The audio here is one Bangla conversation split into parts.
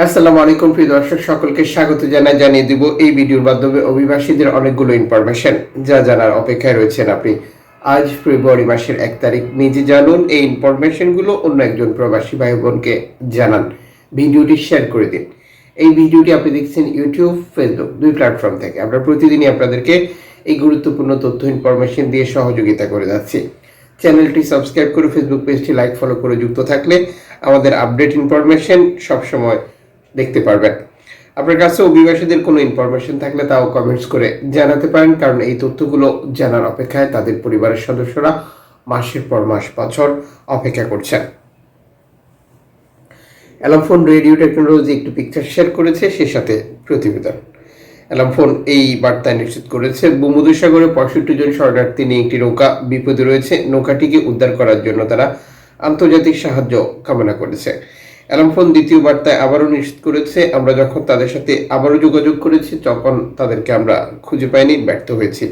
আসসালামু আলাইকুম, প্রিয় দর্শক, সকলকে স্বাগত জানাই, জানিয়ে দিব এই ভিডিওর মাধ্যমে অভিবাসীদের অনেকগুলো ইনফরমেশন যা জানার অপেক্ষায় রয়েছেন আপনি। আজ ফেব্রুয়ারি মাসের এক তারিখ, নিজে জানুন এই ইনফরমেশনগুলো অন্য একজন প্রবাসী ভাই বোনকে জানান। ভিডিওটি শেয়ার করে দিন। এই ভিডিওটি আপনি দেখছেন ইউটিউব ফেসবুক দুই প্ল্যাটফর্ম থেকে। আমরা প্রতিদিনই আপনাদেরকে এই গুরুত্বপূর্ণ তথ্য ইনফরমেশন দিয়ে সহযোগিতা করে যাচ্ছি। চ্যানেলটি সাবস্ক্রাইব করে ফেসবুক পেজটি লাইক ফলো করে যুক্ত থাকলে আমাদের আপডেট ইনফরমেশন সবসময় দেখতে পারবেন। আপনার কাছে অভিবাসীদের কোনো ইনফরমেশন থাকলে তাও কমেন্টস করে জানাতে পারেন, কারণ এই তথ্যগুলো জানার অপেক্ষায় তাদের পরিবারের সদস্যরা মাসের পর মাস, বছর অপেক্ষা করছেন। অ্যালামফোন রেডিও টেকনোলজি একটু পিকচার শেয়ার করেছে, সে সাথে প্রতিবেদন। অ্যালামফোন এই বার্তায় নিশ্চিত করেছে ভূমধ্যসাগরে পঁয়ষট্টি জন শরণার্থী নিয়ে একটি নৌকা বিপদে রয়েছে। নৌকাটিকে উদ্ধার করার জন্য তারা আন্তর্জাতিক সাহায্য কামনা করেছে। অ্যালামফোন দ্বিতীয় বার্তায় আবারও নিশ্চিত করেছে। আমরা যখন তাদের সাথে আবারও যোগাযোগ করেছি, তখন তাদেরকে আমরা খুঁজে পাইনি, ব্যর্থ হয়েছি।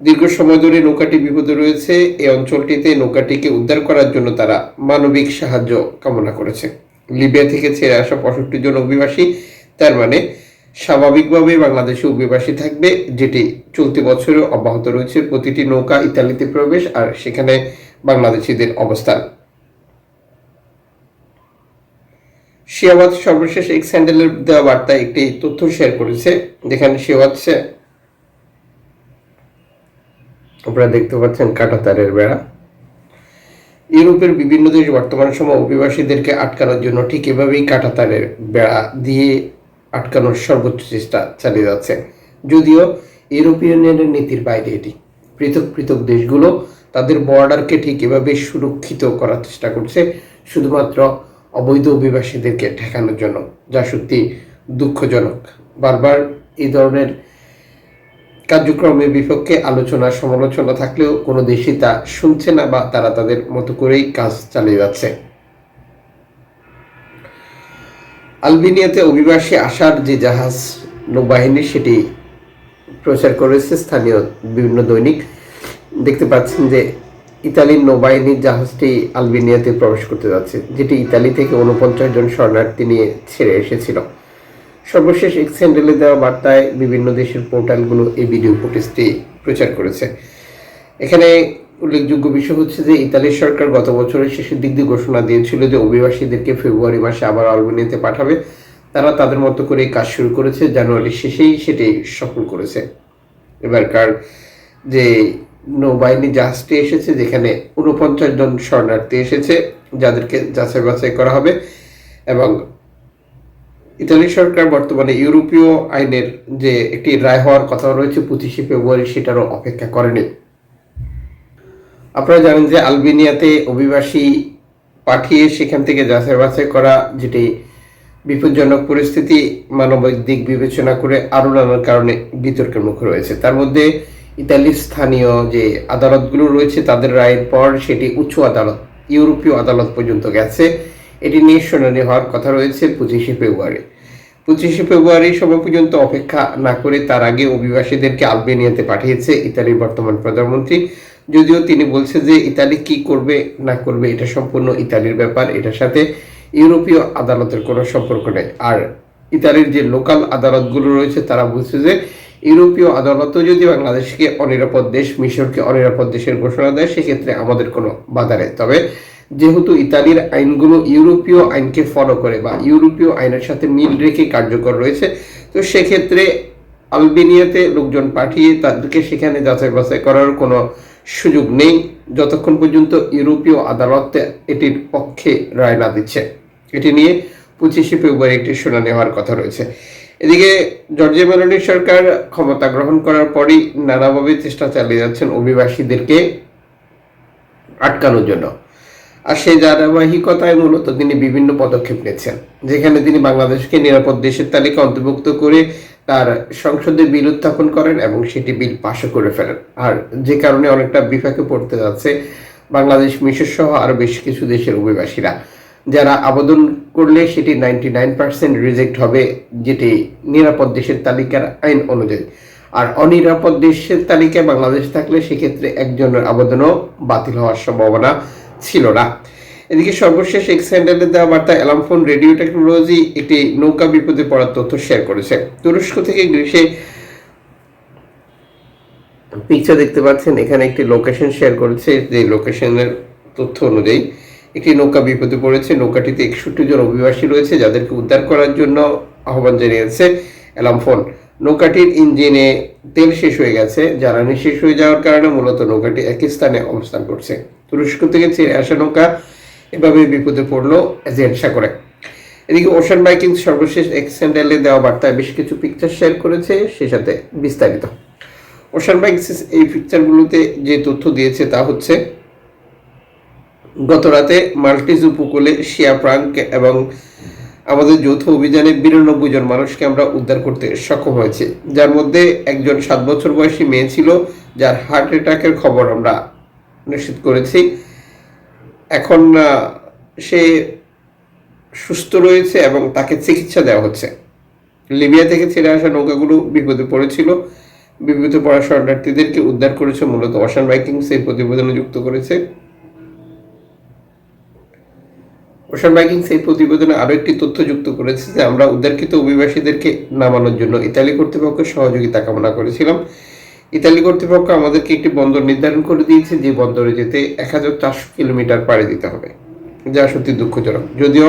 দীর্ঘ সময় ধরে নৌকাটি বিপদে রয়েছে। এই অঞ্চলটিতে নৌকাটিকে উদ্ধার করার জন্য তারা মানবিক সাহায্য কামনা করেছে। লিবিয়া থেকে ছেড়ে আসা পঁয়ষট্টি জন অভিবাসী, তার মানে স্বাভাবিকভাবে বাংলাদেশে অভিবাসী থাকবে, যেটি চলতি বছরে অব্যাহত রয়েছে। প্রতিটি নৌকা ইতালিতে প্রবেশ, আর সেখানে বাংলাদেশিদের অবস্থান। শিয়াবাদ সর্বশেষ এক্স হ্যান্ডেলের দেওয়া বার্তায় একটি তথ্য শেয়ার করেছে। যেখানে শিয়াবাদ আপনারা দেখতে পাচ্ছেন কাটাতারের বেড়া। ইউরোপের বিভিন্ন দেশ বর্তমান সময় অভিবাসীদেরকে আটকানোর জন্য ঠিক এভাবেই কাটাতারের বেড়া দিয়ে আটকানোর সর্বোচ্চ চেষ্টা চালিয়ে যাচ্ছে। যদিও ইউরোপীয় নীতির বাইরে এটি। পৃথক পৃথক দেশগুলো তাদের বর্ডারকে ঠিক এভাবে সুরক্ষিত করার চেষ্টা করছে। শুধুমাত্র অবৈধ অভিবাসীদেরকে ঠেকানোর জন্য, যা সত্যি দুঃখজনক। বারবার এই ধরনের কার্যক্রমের বিপক্ষে আলোচনা, সমালোচনা থাকলেও কোনো দেশই তা শুনছে না বা তারা তাদের মতো করেই কাজ চালিয়ে যাচ্ছে। আলবেনিয়াতে অভিবাসী আসার যে জাহাজ নৌবাহিনী, সেটি প্রচার করেছে স্থানীয় বিভিন্ন দৈনিক। দেখতে পাচ্ছেন যে ইতালির নৌবাহিনীর জাহাজটি আলবেনিয়াতে প্রবেশ করতে যাচ্ছে, যেটি ইতালি থেকে উনপঞ্চাশ জন শরণার্থী নিয়ে ছেড়ে এসেছিল। সর্বশেষ এক্স হ্যান্ডেলে দেওয়া বার্তায় বিভিন্ন দেশের পোর্টালগুলো এই ভিডিও ফুটেজটি প্রচার করেছে। এখানে উল্লেখযোগ্য বিষয় হচ্ছে যে, ইতালির সরকার গত বছরের শেষের দিক দিয়ে ঘোষণা দিয়েছিল যে, অভিবাসীদেরকে ফেব্রুয়ারি মাসে আবার আলবেনিয়াতে পাঠাবে। তারা তাদের মতো করে কাজ শুরু করেছে, জানুয়ারির শেষেই সেটি সফল করেছে। এবারকার যে নৌবাহিনী জাহাজটি এসেছে, যেখানে উনপঞ্চাশ জন শরণার্থী এসেছে, যাদেরকে যাচাই বাছাই করা হবে এবং ইতালি সরকার বর্তমানে ইউরোপীয় আইনের যে একটি রায় হওয়ার কথা রয়েছে, পঁচিশে ফেব্রুয়ারি সেটারও অপেক্ষা করেনি। আপনারা জানেন যে আলবেনিয়াতে অভিবাসী পাঠিয়ে সেখান থেকে যাচাই বাছাই করা যেটি বিপজ্জনক পরিস্থিতি, মানবিক দিক বিবেচনা করে আরও নানান কারণে বিতর্কের মুখে রয়েছে। তার মধ্যে ইতালির স্থানীয় যে আদালতগুলো রয়েছে, তাদের রায়ের পর সেটি উচ্চ আদালত, ইউরোপীয় আদালত পর্যন্ত গেছে। এটি নিয়ে শুনানি হওয়ার কথা রয়েছে পঁচিশে ফেব্রুয়ারি। পঁচিশে ফেব্রুয়ারি সময় পর্যন্ত অপেক্ষা না করে তার আগে অভিবাসীদেরকে আলবেনিয়াতে পাঠিয়েছে ইতালির বর্তমান প্রধানমন্ত্রী। যদিও তিনি বলছে যে ইতালি কি করবে, না করবে, এটা সম্পূর্ণ ইতালির ব্যাপার, এটার সাথে ইউরোপীয় আদালতের কোনো সম্পর্ক নেই। আর ইতালির যে লোকাল আদালতগুলো রয়েছে, তারা বলছে যে ইউরোপীয় আদালতও যদি বাংলাদেশকে অনিরাপদ দেশ, মিশরকে অনিরাপদ দেশের ঘোষণা দেয়, সেক্ষেত্রে আমাদের কোনো বাধা নেই। তবে যেহেতু ইতালির আইনগুলো ইউরোপীয় আইনকে ফলো করে বা ইউরোপীয় আইনের সাথে মিল রেখে কার্যকর রয়েছে, তো সেক্ষেত্রে আলবেনিয়াতে লোকজন পাঠিয়ে তাদেরকে সেখানে যাচাই বাছাই করার কোনো সুযোগ নেই। যতক্ষণ পর্যন্ত ইউরোপীয় আদালতে এটির পক্ষে রায় না দিচ্ছে। এটি নিয়ে পঁচিশে ফেব্রুয়ারি একটি শুনানি হওয়ার কথা রয়েছে। এদিকে জর্জিয়া মেলোনির সরকার ক্ষমতা গ্রহণ করার পরই নানাভাবে চেষ্টা চালিয়ে যাচ্ছেন অভিবাসীদেরকে আটকানোর জন্য। আর সেই ধারাবাহিকতায় মূলত তিনি বিভিন্ন পদক্ষেপ নিয়েছেন যেখানে তিনি বাংলাদেশকে নিরাপদ দেশের তালিকা অন্তর্ভুক্ত করে তার সংসদে বিল উত্থাপন করেন এবং সেটি বিল পাশও করে ফেলেন। আর যে কারণে অনেকটা বিপাকে পড়তে যাচ্ছে বাংলাদেশ মিশর সহ আরও বেশ কিছু দেশের অভিবাসীরা। যারা আবেদন করলে সেটি নাইনটি নাইন পার্সেন্ট রিজেক্ট হবে, যেটি নিরাপদ দেশের তালিকার আইন অনুযায়ী। আর অনিরাপদ দেশের তালিকায় বাংলাদেশ থাকলে সেক্ষেত্রে একজনের আবেদনও বাতিল হওয়ার সম্ভাবনা ছিল না। এদিকে সর্বশেষ এক্স হ্যান্ডেলে দেওয়া বার্তা অ্যালার্ম ফোন রেডিও টেকনোলজি একটি নৌকা বিপদে পড়ার তথ্য শেয়ার করেছে। তুরস্ক থেকে গ্রীষে পিকচার দেখতে পাচ্ছেন। এখানে একটি লোকেশন শেয়ার করেছে যে লোকেশনের তথ্য অনুযায়ী একটি নৌকা বিপদে পড়েছে। নৌকাটিতে একষট্টি জন অভিবাসী রয়েছে, যাদেরকে উদ্ধার করার জন্য আহ্বান জানিয়েছে অ্যালার্ম ফোন। নৌকাটির ইঞ্জিনে তেল শেষ হয়ে গেছে। জ্বালানি শেষ হয়ে যাওয়ার কারণে মূলত নৌকাটি একই স্থানে অবস্থান করছে। তুরস্ক থেকে ছেড়ে আসা নৌকা এভাবে বিপদে পড়ল এজেন্ট সাগরে। এদিকে ওশান বাইকিং সর্বশেষ এক্সেন্ডেলে দেওয়া বার্তায় বেশ কিছু পিকচার শেয়ার করেছে, সে সাথে বিস্তারিত। ওশান বাইকস এই পিকচারগুলোতে যে তথ্য দিয়েছে তা হচ্ছে গত রাতে মাল্টিজ উপকূলে শিয়া প্রাঙ্ক এবং আমাদের যৌথ অভিযানে বিরানব্বই জন মানুষকে আমরা উদ্ধার করতে সক্ষম হয়েছি। যার মধ্যে একজন সাত বছর বয়সী মেয়ে ছিল, যার হার্ট অ্যাটাকের খবর আমরা নিশ্চিত করেছি। এখন সে সুস্থ রয়েছে এবং তাকে চিকিৎসা দেওয়া হচ্ছে। লিবিয়া থেকে ছেড়ে আসা নৌকাগুলো বিপদে পড়েছিল। বিপদে পড়া শরণার্থীদেরকে উদ্ধার করেছে মূলত ওশান বাইকিংস এই প্রতিবেদনে যুক্ত করেছে। ওশান বাইকিংস এই প্রতিবেদনে আরও একটি তথ্য যুক্ত করেছে যে আমরা উদ্ধারকৃত অভিবাসীদেরকে নামানোর জন্য ইতালি কর্তৃপক্ষের সহযোগিতা কামনা করেছিলাম। ইতালি কর্তৃপক্ষ আমাদেরকে একটি বন্দর নির্ধারণ করে দিয়েছে, যে বন্দরে যেতে এক হাজার চারশো কিলোমিটার পাড়ি দিতে হবে, যা সত্যি দুঃখজনক। যদিও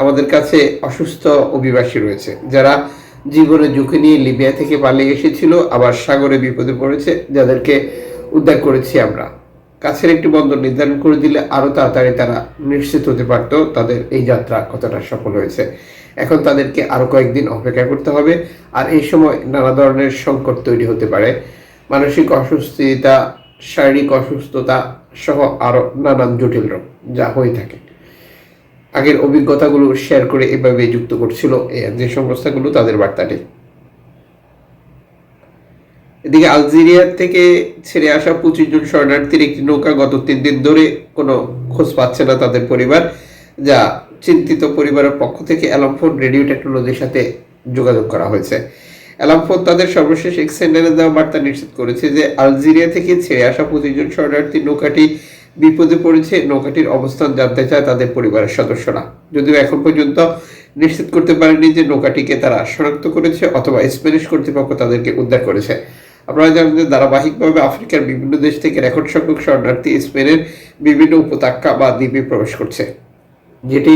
আমাদের কাছে অসুস্থ অভিবাসী রয়েছে, যারা জীবনের ঝুঁকি নিয়ে লিবিয়া থেকে পালিয়ে এসেছিল, আবার সাগরে বিপদে পড়েছে, যাদেরকে উদ্ধার করেছি আমরা। কাছের একটি বন্দর নির্ধারণ করে দিলে আরও তাড়াতাড়ি তারা নিশ্চিত হতে পারত তাদের এই যাত্রা কতটা সফল হয়েছে। এখন তাদেরকে আরও কয়েকদিন অপেক্ষা করতে হবে আর এই সময় নানা ধরনের সংকট তৈরি হতে পারে। মানসিক অসুস্থতা শারীরিক অসুস্থতা সহ আরও নানান জটিল রোগ যা হয়ে থাকে। আগের অভিজ্ঞতাগুলো শেয়ার করে এভাবে যুক্ত করছিল যে সংস্থাগুলো তাদের বার্তাটি। এদিকে আলজেরিয়া থেকে ছেড়ে আসা পঁচিশ জন শরণার্থীর একটি নৌকা গত তিন দিন ধরে কোনো খোঁজ পাচ্ছে না তাদের পরিবার, যা চিন্তিত পরিবারের পক্ষ থেকে অ্যালামফোন রেডিও টেকনোলজির সাথে যোগাযোগ করা হয়েছে। অ্যালামফোন তাদের সর্বশেষ এক্সেন্ডারে দেওয়া বার্তা নিশ্চিত করেছে যে আলজেরিয়া থেকে ছেড়ে আসা পঁচিশ জন শরণার্থী নৌকাটি বিপদে পড়েছে। নৌকাটির অবস্থান জানতে চায় তাদের পরিবারের সদস্যরা। যদিও এখন পর্যন্ত নিশ্চিত করতে পারেনি যে নৌকাটিকে তারা শনাক্ত করেছে অথবা স্প্যানিশ কর্তৃপক্ষ তাদেরকে উদ্ধার করেছে। আপনারা জানেন যে ধারাবাহিকভাবে আফ্রিকার বিভিন্ন দেশ থেকে রেকর্ড সংখ্যক শরণার্থী স্পেনের বিভিন্ন উপত্যকা বা দ্বীপে প্রবেশ করছে। যেটি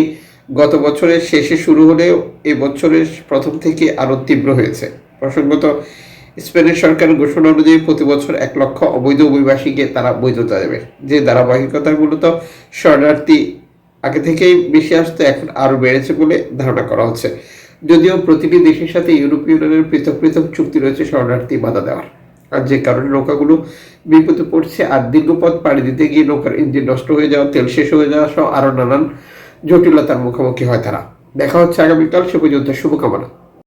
গত বছরের শেষে শুরু হলেও এ বছরের প্রথম থেকে আরও তীব্র হয়েছে। প্রসঙ্গত, স্পেনের সরকারের ঘোষণা অনুযায়ী প্রতি বছর এক লক্ষ অবৈধ অভিবাসীকে তারা বৈধতা দেবে, যে ধারাবাহিকতা মূলত শরণার্থী আগে থেকেই বেশি আসতে এখন আরও বেড়েছে বলে ধারণা করা হচ্ছে। যদিও প্রতিটি দেশের সাথে ইউরোপীয় ইউনিয়নের পৃথক পৃথক চুক্তি রয়েছে শরণার্থী বাধা দেওয়ার। আর যে কারণে নৌকাগুলো বিপদে পড়ছে আর দীর্ঘপথ পাড়ি দিতে গিয়ে নৌকার ইঞ্জিন নষ্ট হয়ে যাওয়া, তেল শেষ হয়ে যাওয়া সহ আরও নানান জটিলতার মুখোমুখি হয় তারা। দেখা হচ্ছে আগামীকাল, সে পর্যন্ত শুভকামনা।